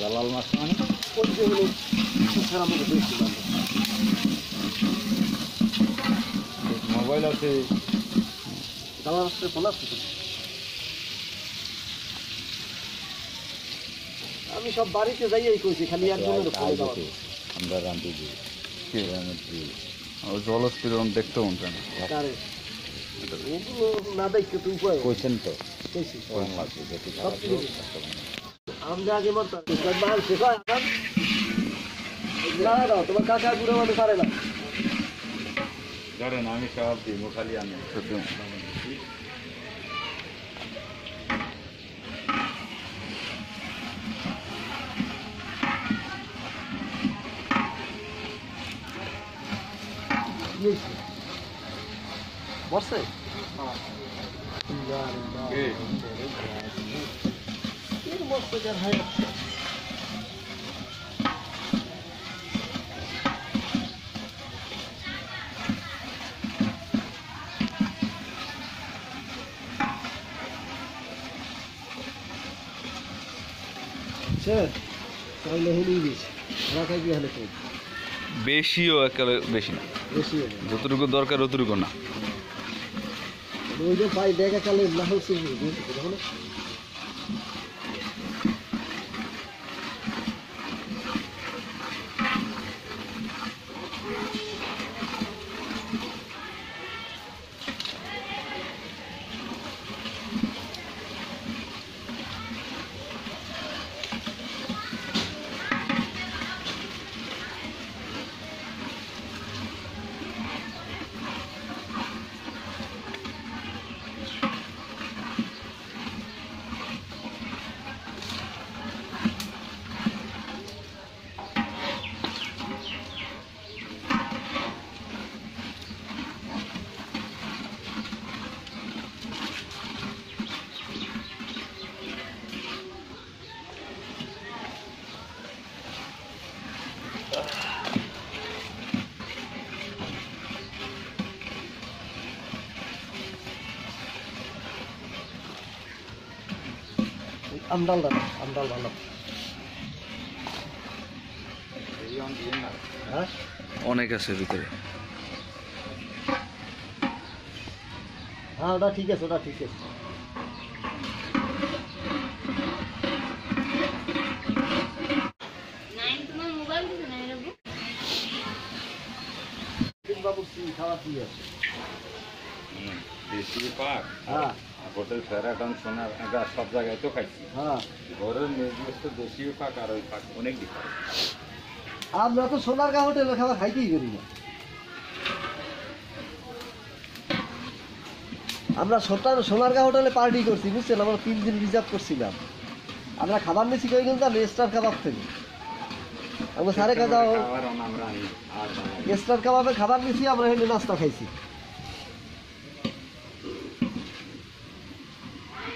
জালাল মাছ মানে? ওই যে ছাড়া আমাকে দেখছিলাম মোবাইল আছে রাস্তায় ফোন আসছে আমি সব বাড়িতে যাইয়াই কইছি খালি একজনের আমরা রান্ধি দিই। কি জলস্ফীরণ দেখতে না। দেখতে তো উপায় কইছেন তো? কইছি। সব কিছু আমরা আগে মারতাম মাল শেখায় আরাম না না তোমার কাকা বুড়ো মানে পারে না ধরেন আমি সব দিই খালি আমি সত্যি বসছে স্যার তাহলে হলেই গিয়ে হলে বেশিও একেবারে বেশি না। বেশি যতটুকু দরকার অতটুকু না। ওই যে পাই দেখা কালে না হচ্ছে আমডাল দাদা আমডাল ভালো। হ্যাঁ? অনেক আছে ভিতরে। হ্যাঁ ওটা ঠিক আছে ওটা ঠিক আছে। নাইন তোমার মোবাইল দিছে না এরকম? বাবু কি খাওয়া কি আছে? হ্যাঁ। হোটেল সোনার সব জায়গায় তো খাইছি। হ্যাঁ। ঘরের নির্দিষ্ট দেশি পাক আর ওই পাক অনেক ডিফারেন্ট আমরা তো সোনারগাঁ হোটেলে খাবার খাইতেই করি না। আমরা সোনার সোনারগাঁ হোটেলে পার্টি করছি বুঝছেন? আমরা তিন দিন রিজার্ভ করছিলাম। আমরা খাবার নিয়েছি কই কিন্তু আমি স্টার কাবাব থেকে। আমরা সাড়ে কাজা খাবার বানাই। স্টার কাবাবে খাবার নিয়েছি আমরা এখানে নাস্তা খাইছি খাওয়া নিয়ে এই যে আছে। যান, বিসমিল্লাহ করে যান। বিসমিল্লাহির রহমানির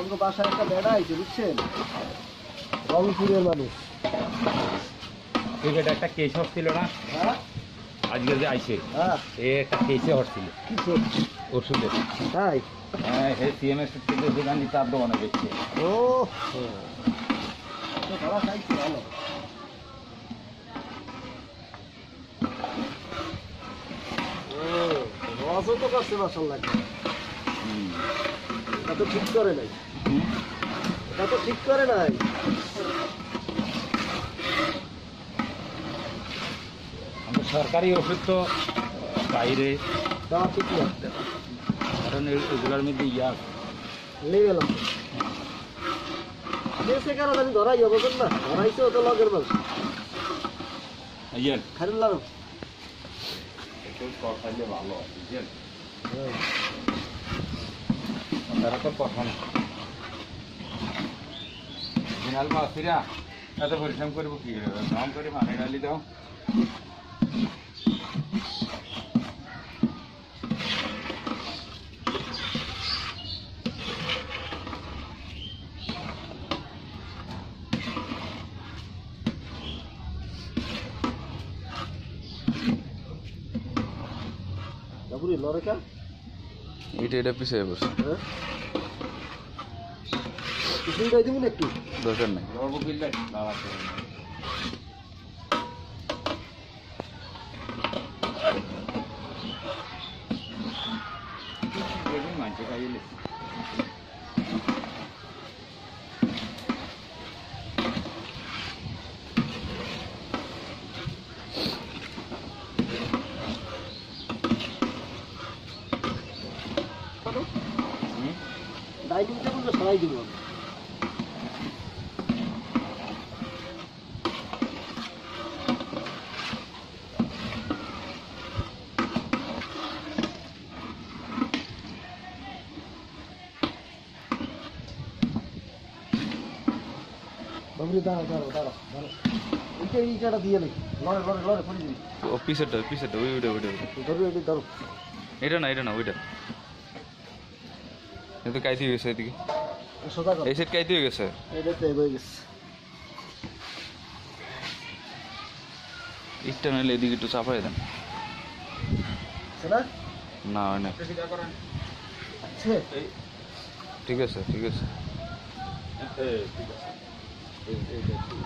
আমাকে বাসায় একটা বেড়া আছে বুঝছেন? রংপুরের মানুষ। একটা না? হ্যাঁ? আজকে যে আইছে হ্যাঁ। এ একটা কেসে হচ্ছিল। কিছু ওষুধের তাই? হ্যাঁ হে সিএমএস থেকে দোকান দিতে আর দোকানে বেচছে ও ভালো রসও তো ঠিক করে নাই। তো ঠিক করে নাই। সরকারি ওষুধ তো বাইরে। দেওয়া ঠিক না। কারণ এগুলোর মধ্যে ইয়া নিয়ে গেলাম। দেশে কেন জানি ধরাই যাব না? ধরাইছে তো লগের ভালো হ্যাঁ তারা তো প্রথম দিনাল মাসিরা এত পরিশ্রম করব কি করে কাম করে মানে ডালি দাও বাবুরি লড়েকা এটা এটা পিছিয়ে বসে হ্যাঁ কিছুই গাই দিবি না একটু দরকার নেই। ডাইনিং টেবিলটা সরাই দিব বাবুরি দাঁড়া দাঁড়া দাঁড়া দাঁড়া এইটা এইটাটা দিয়ে নেই লড়ে লড়ে লড়ে পড়ে দিবি ও পিছেরটা পিছেরটা ওই ওইটা ওইটা ওইটা। ধরো এটা ধরো এটা না এটা না ওইটা। এটা কাইতে হয়ে গেছে এদিকে। সোজা করো। এই সাইড কাইতে হয়ে গেছে। এটা তো হয়ে গেছে। ইটটা নাহলে এদিকে একটু চাপাই দেন। না? না না। ঠিক আছে ঠিক আছে ঠিক আছে। এই- এইটা ঠিক।